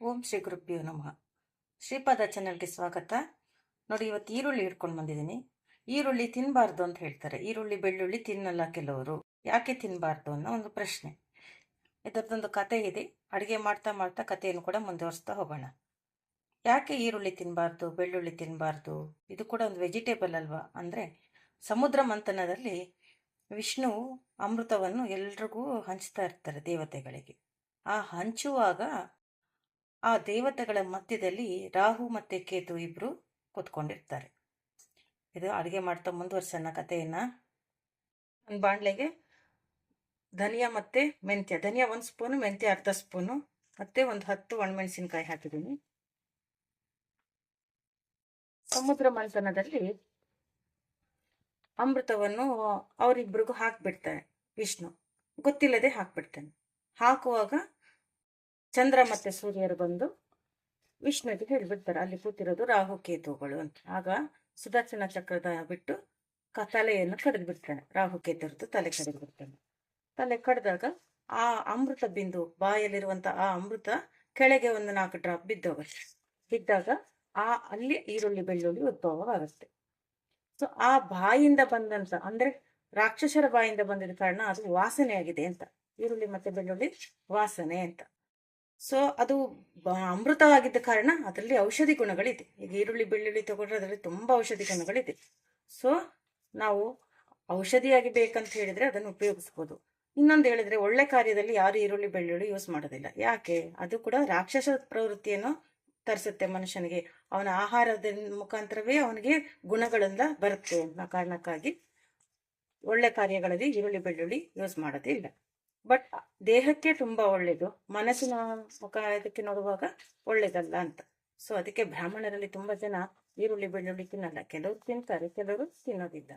ಓಂ ಶ್ರೀ ಗುರುಭ್ಯೋ ನಮಃ. ಶ್ರೀಪಾದ ಚಾನಲ್ಗೆ ಸ್ವಾಗತ. ನೋಡಿ, ಇವತ್ತು ಈರುಳ್ಳಿ ಹಿಡ್ಕೊಂಡು ಬಂದಿದ್ದೀನಿ. ಈರುಳ್ಳಿ ತಿನ್ನಬಾರ್ದು ಅಂತ ಹೇಳ್ತಾರೆ. ಈರುಳ್ಳಿ, ಬೆಳ್ಳುಳ್ಳಿ ತಿನ್ನಲ್ಲ ಕೆಲವರು. ಯಾಕೆ ತಿನ್ನಬಾರ್ದು ಅನ್ನೋ ಒಂದು ಪ್ರಶ್ನೆ. ಇದರದ್ದೊಂದು ಕತೆ ಇದೆ. ಅಡುಗೆ ಮಾಡ್ತಾ ಮಾಡ್ತಾ ಕಥೆಯನ್ನು ಕೂಡ ಮುಂದುವರಿಸ್ತಾ ಹೋಗೋಣ. ಯಾಕೆ ಈರುಳ್ಳಿ ತಿನ್ನಬಾರ್ದು ಬೆಳ್ಳುಳ್ಳಿ ತಿನ್ನಬಾರ್ದು ಇದು ಕೂಡ ಒಂದು ವೆಜಿಟೇಬಲ್ ಅಲ್ವಾ? ಅಂದರೆ ಸಮುದ್ರ ಮಂಥನದಲ್ಲಿ ವಿಷ್ಣು ಅಮೃತವನ್ನು ಎಲ್ರಿಗೂ ಹಂಚ್ತಾ ಇರ್ತಾರೆ ದೇವತೆಗಳಿಗೆ. ಆ ಹಂಚುವಾಗ ಆ ದೇವತೆಗಳ ಮಧ್ಯದಲ್ಲಿ ರಾಹು ಮತ್ತು ಕೇತು ಇಬ್ಬರು ಕೂತ್ಕೊಂಡಿರ್ತಾರೆ. ಇದು ಅಡುಗೆ ಮಾಡ್ತಾ ಮುಂದುವರ್ಸೋಣ ಕಥೆಯನ್ನು. ಒಂದು ಬಾಣಲೆಗೆ ಧನಿಯಾ ಮತ್ತು ಮೆಂತ್ಯ, ಧನಿಯಾ ಒಂದು ಸ್ಪೂನು ಮೆಂತ್ಯ ಅರ್ಧ ಸ್ಪೂನು ಮತ್ತು ಒಂದು ಹತ್ತು ಒಣಮೆಣಸಿನ್ಕಾಯಿ ಹಾಕಿದ್ದೀನಿ. ಸಮುದ್ರ ಮಂಥನದಲ್ಲಿ ಅಮೃತವನ್ನು ಅವರಿಬ್ಬರಿಗೂ ಹಾಕಿಬಿಡ್ತಾರೆ ವಿಷ್ಣು. ಗೊತ್ತಿಲ್ಲದೆ ಹಾಕ್ಬಿಡ್ತಾನೆ. ಹಾಕುವಾಗ ಚಂದ್ರ ಮತ್ತೆ ಸೂರ್ಯರು ಬಂದು ವಿಷ್ಣುವಿಗೆ ಹೇಳಿಬಿಡ್ತಾರೆ. ಅಲ್ಲಿ ಕೂತಿರೋದು ರಾಹು, ಕೇತುಗಳು ಅಂತ. ಆಗ ಸುದರ್ಶನ ಚಕ್ರದ ಬಿಟ್ಟು ಕ ತಲೆಯನ್ನು ಕಡಿದು ಬಿಡ್ತಾನೆ ರಾಹು, ಕೇತುರದ್ದು ತಲೆ ಕಡಿದು ಬಿಡ್ತಾನೆ ತಲೆ ಕಡ್ದಾಗ ಆ ಅಮೃತ ಬಿಂದು, ಬಾಯಲ್ಲಿರುವಂತ ಆ ಅಮೃತ ಕೆಳಗೆ ಒಂದು ನಾಲ್ಕು ಡ್ರಾಪ್ ಬಿದ್ದೋಗುತ್ತೆ. ಬಿದ್ದಾಗ ಆ ಅಲ್ಲಿ ಈರುಳ್ಳಿ, ಬೆಳ್ಳುಳ್ಳಿ ಉದ್ಭವವಾಗುತ್ತೆ. ಸೊ ಆ ಬಾಯಿಂದ ಬಂದಂತ, ಅಂದ್ರೆ ರಾಕ್ಷಸರ ಬಾಯಿಂದ ಬಂದಿದ ಕಾರಣ ಅದು ವಾಸನೆ ಆಗಿದೆ ಅಂತ. ಈರುಳ್ಳಿ ಮತ್ತೆ ಬೆಳ್ಳುಳ್ಳಿ ವಾಸನೆ ಅಂತ. ಸೊ, ಅದು ಅಮೃತವಾಗಿದ್ದ ಕಾರಣ ಅದರಲ್ಲಿ ಔಷಧಿ ಗುಣಗಳಿದೆ. ಈಗ ಈರುಳ್ಳಿ, ಬೆಳ್ಳುಳ್ಳಿ ತಗೊಂಡ್ರೆ ಅದರಲ್ಲಿ ತುಂಬ ಔಷಧಿ ಗುಣಗಳಿದೆ. ಸೊ, ನಾವು ಔಷಧಿಯಾಗಿ ಬೇಕಂತ ಹೇಳಿದರೆ ಅದನ್ನು ಉಪಯೋಗಿಸ್ಬೋದು. ಇನ್ನೊಂದು ಹೇಳಿದರೆ ಒಳ್ಳೆ ಕಾರ್ಯದಲ್ಲಿ ಯಾರು ಈರುಳ್ಳಿ, ಬೆಳ್ಳುಳ್ಳಿ ಯೂಸ್ ಮಾಡೋದಿಲ್ಲ. ಯಾಕೆ? ಅದು ಕೂಡ ರಾಕ್ಷಸ ಪ್ರವೃತ್ತಿಯನ್ನು ತರಿಸುತ್ತೆ ಮನುಷ್ಯನಿಗೆ. ಅವನ ಆಹಾರದ ಮುಖಾಂತರವೇ ಅವನಿಗೆ ಗುಣಗಳಿಂದ ಬರುತ್ತೆ ಅನ್ನೋ ಕಾರಣಕ್ಕಾಗಿ ಒಳ್ಳೆ ಕಾರ್ಯಗಳಲ್ಲಿ ಈರುಳ್ಳಿ, ಬೆಳ್ಳುಳ್ಳಿ ಯೂಸ್ ಮಾಡೋದಿಲ್ಲ ಬಟ್ ದೇಹಕ್ಕೆ ತುಂಬಾ ಒಳ್ಳೆಯದು ಮನಸ್ಸಿನ ಮುಖ ಇದಕ್ಕೆ ನೋಡುವಾಗ ಒಳ್ಳೇದಲ್ಲ ಅಂತ. ಸೊ ಅದಕ್ಕೆ ಬ್ರಾಹ್ಮಣರಲ್ಲಿ ತುಂಬಾ ಜನ ಈರುಳ್ಳಿ, ಬೆಳ್ಳುಳ್ಳಿ ತಿನ್ನಲ್ಲ. ಕೆಲವರು ತಿಂತಾರೆ, ಕೆಲವರು ತಿನ್ನೋದಿಲ್ಲ.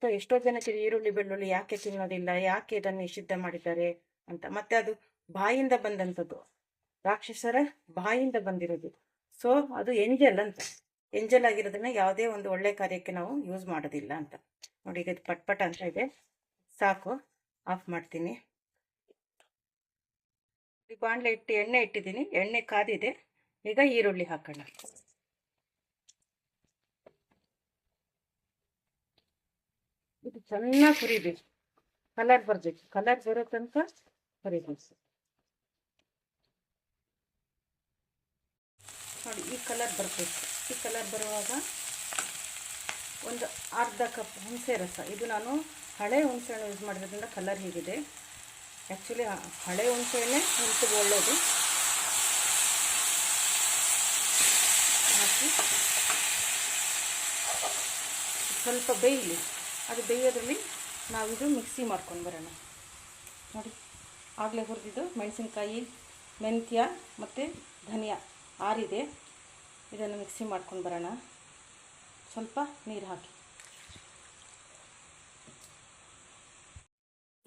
ಸೊ ಎಷ್ಟೋ ಜನಕ್ಕೆ ಈರುಳ್ಳಿ, ಬೆಳ್ಳುಳ್ಳಿ ಯಾಕೆ ತಿನ್ನೋದಿಲ್ಲ? ಯಾಕೆ ಇದನ್ನು ನಿಷಿದ್ಧ ಮಾಡಿದ್ದಾರೆ ಅಂತ. ಮತ್ತೆ ಅದು ಬಾಯಿಂದ ಬಂದಂಥದ್ದು. ರಾಕ್ಷಸರ ಬಾಯಿಂದ ಬಂದಿರೋದು. ಸೊ ಅದು ಎಂಜಲ್ ಅಂತ. ಎಂಜಲ್ ಆಗಿರೋದನ್ನ ಯಾವುದೇ ಒಂದು ಒಳ್ಳೆ ಕಾರ್ಯಕ್ಕೆ ನಾವು ಯೂಸ್ ಮಾಡೋದಿಲ್ಲ ಅಂತ. ನೋಡಿ ಈಗ ಪಟ್ ಅಂತ ಇದೆ. ಸಾಕು. ಆಫ್ ಮಾಡ್ತೀನಿ. ಬಾಣಲೆ ಇಟ್ಟು ಎಣ್ಣೆ ಇಟ್ಟಿದ್ದೀನಿ. ಎಣ್ಣೆ ಕಾದಿದೆ. ಈಗ ಈರುಳ್ಳಿ ಹಾಕೋಣ. ಇದು ಚೆನ್ನಾಗಿ ಹುರಿಬೇಕು. ಕಲರ್ ಬರಬೇಕು. ಕಲರ್ ಬರೋ ತನಕ ಹುರಿಬೇಕು. ನೋಡಿ, ಈ ಕಲರ್ ಬರಬೇಕು. ಈ ಕಲರ್ ಬರುವಾಗ ಒಂದು ಅರ್ಧ ಕಪ್ ಹುಣಸೆ ರಸ. ಇದು ನಾನು ಹಳೆ ಹುಣಸೆಹಣ್ಣು ಯೂಸ್ ಮಾಡಿರೋದ್ರಿಂದ ಕಲರ್ ಹೀಗಿದೆ. ಆ್ಯಕ್ಚುಲಿ ಹಳೆ ಹುಣಸೆಹಣ್ಣೆ ಹೆಲ್ತ್ಗೆ ಒಳ್ಳೆಯದು ಹಾಕಿ ಸ್ವಲ್ಪ ಬೇಯಲಿ. ಅದು ಬೇಯೋದ್ರಲ್ಲಿ ನಾವಿದು ಮಿಕ್ಸಿ ಮಾಡ್ಕೊಂಡು ಬರೋಣ. ನೋಡಿ, ಆಗಲೇ ಹುರಿದಿದ್ದು ಮೆಣಸಿನ್ಕಾಯಿ, ಮೆಂತ್ಯ ಮತ್ತು ಧನಿಯಾ ಆರಿದೆ. ಇದನ್ನು ಮಿಕ್ಸಿ ಮಾಡ್ಕೊಂಡು ಬರೋಣ. ಸ್ವಲ್ಪ ನೀರು ಹಾಕಿ.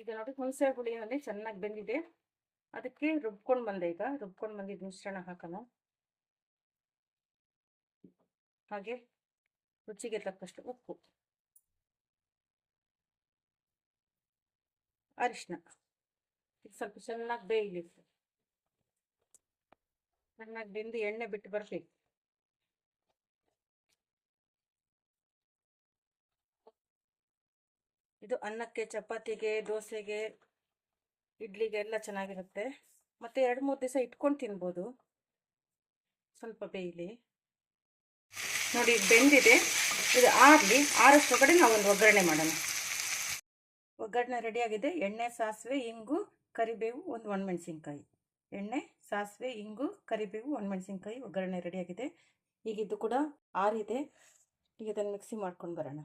ಈಗ ನೋಡಿ, ಹುಣಸೆ ಹುಳಿಯಲ್ಲಿ ಚೆನ್ನಾಗಿ ಬೆಂದಿದೆ. ಅದಕ್ಕೆ ರುಬ್ಕೊಂಡು ಬಂದೆ ಈಗ. ರುಬ್ಕೊಂಡು ಬಂದಿದ್ದು ಮಿಶ್ರಣ ಹಾಕೋಣ. ಹಾಗೆ ರುಚಿಗೆ ತಕ್ಕಷ್ಟು ಉಪ್ಪು. ಅರಿಶಿನ ಸ್ವಲ್ಪ ಚೆನ್ನಾಗಿ ಬೇಯಲಿ ಚೆನ್ನಾಗಿ ಬೆಂದು ಎಣ್ಣೆ ಬಿಟ್ಟು ಬರಬೇಕು. ಇದು ಅನ್ನಕ್ಕೆ, ಚಪಾತಿಗೆ, ದೋಸೆಗೆ, ಇಡ್ಲಿಗೆ ಎಲ್ಲ ಚೆನ್ನಾಗಿರುತ್ತೆ. ಮತ್ತೆ ಎರಡು ಮೂರು ದಿವಸ ಇಟ್ಕೊಂಡು ತಿನ್ಬೋದು. ಸ್ವಲ್ಪ ಬೇಯಲಿ. ನೋಡಿ ಬೆಂದಿದೆ. ಇದು ಆರಲಿ ಆರಷ್ಟೊಳಗಡೆ ನಾವೊಂದು ಒಗ್ಗರಣೆ ಮಾಡೋಣ. ಒಗ್ಗರಣೆ ರೆಡಿಯಾಗಿದೆ ಎಣ್ಣೆ, ಸಾಸಿವೆ, ಇಂಗು, ಕರಿಬೇವು, ಒಂದು ಒಣಮೆಣಸಿನ್ಕಾಯಿ. ಎಣ್ಣೆ, ಸಾಸಿವೆ, ಇಂಗು, ಕರಿಬೇವು, ಒಣಮೆಣಸಿನ್ಕಾಯಿ ಒಗ್ಗರಣೆ ರೆಡಿಯಾಗಿದೆ ಈಗ ಇದು ಕೂಡ ಆರಿದೆ. ಈಗ ಇದನ್ನು ಮಿಕ್ಸಿ ಮಾಡ್ಕೊಂಡು ಬರೋಣ.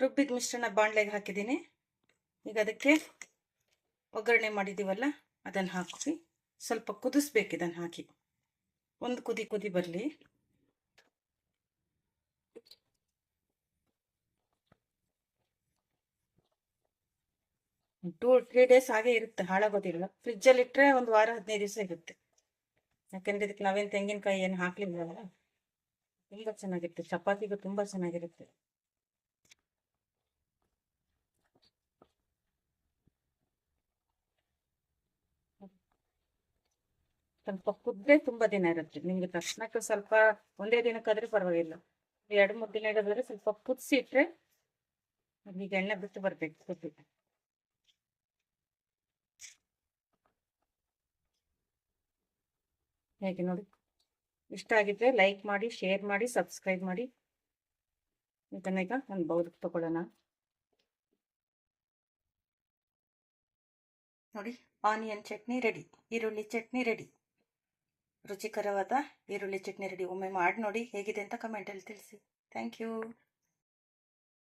ರುಬ್ಬಿದ ಮಿಶ್ರಣ ಬಾಣಲೆಗೆ ಹಾಕಿದ್ದೀನಿ. ಈಗ ಅದಕ್ಕೆ ಒಗ್ಗರಣೆ ಮಾಡಿದ್ದೀವಲ್ಲ, ಅದನ್ನು ಹಾಕಿ ಸ್ವಲ್ಪ ಕುದಿಸ್ಬೇಕು ಇದನ್ನು ಹಾಕಿ. ಒಂದು ಕುದಿ ಕುದಿ ಬರಲಿ. ಟೂ, ತ್ರೀ ಡೇಸ್ ಹಾಗೆ ಇರುತ್ತೆ, ಹಾಳಾಗೋದಿಲ್ಲ. ಫ್ರಿಜ್ಜಲ್ಲಿ ಇಟ್ಟರೆ ಒಂದು ವಾರ, ಹದಿನೈದು ದಿವಸ ಇರುತ್ತೆ. ಯಾಕೆಂದ್ರೆ ಇದಕ್ಕೆ ನಾವೇನು ತೆಂಗಿನಕಾಯಿ ಏನು ಹಾಕ್ಲಿಲ್ಲವಲ್ಲ ತುಂಬ ಚೆನ್ನಾಗಿರುತ್ತೆ. ಚಪಾತಿಗೂ ತುಂಬ ಚೆನ್ನಾಗಿರುತ್ತೆ. ಸ್ವಲ್ಪ ಕುದ್ದೆ ತುಂಬಾ ದಿನ ಇರುತ್ತೆ. ನಿಮ್ಗೆ ತಕ್ಷಣಕ್ಕೆ ಸ್ವಲ್ಪ ಒಂದೇ ದಿನಕ್ಕಾದ್ರೆ ಪರವಾಗಿಲ್ಲ. ಎರಡು, ಮೂರು ದಿನ ಇಡೋದಾದ್ರೆ ಸ್ವಲ್ಪ ಕುದಿಸಿ ಇಟ್ರೆ ಈಗ ಎಣ್ಣೆ ಬಿಟ್ಟು ಬರ್ಬೇಕು ಕುದ್ದಿ ಹೇಗೆ ನೋಡಿ? ಇಷ್ಟ ಆಗಿದ್ರೆ ಲೈಕ್ ಮಾಡಿ, ಶೇರ್ ಮಾಡಿ, ಸಬ್ಸ್ಕ್ರೈಬ್ ಮಾಡಿ. ಇದನ್ನ ಈಗ ನಾನು ಬೌಲ್ಗೆ ತಗೊಳ್ಳೋಣ. ನೋಡಿ ಆನಿಯನ್ ಚಟ್ನಿ ರೆಡಿ ಈರುಳ್ಳಿ ಚಟ್ನಿ ರೆಡಿ ರುಚಿಕರವಾದ ಈರುಳ್ಳಿ ಚಟ್ನಿ ರೆಡಿ ಒಮ್ಮೆ ಮಾಡಿ ನೋಡಿ ಹೇಗಿದೆ ಅಂತ ಕಮೆಂಟಲ್ಲಿ ತಿಳಿಸಿ. Thank you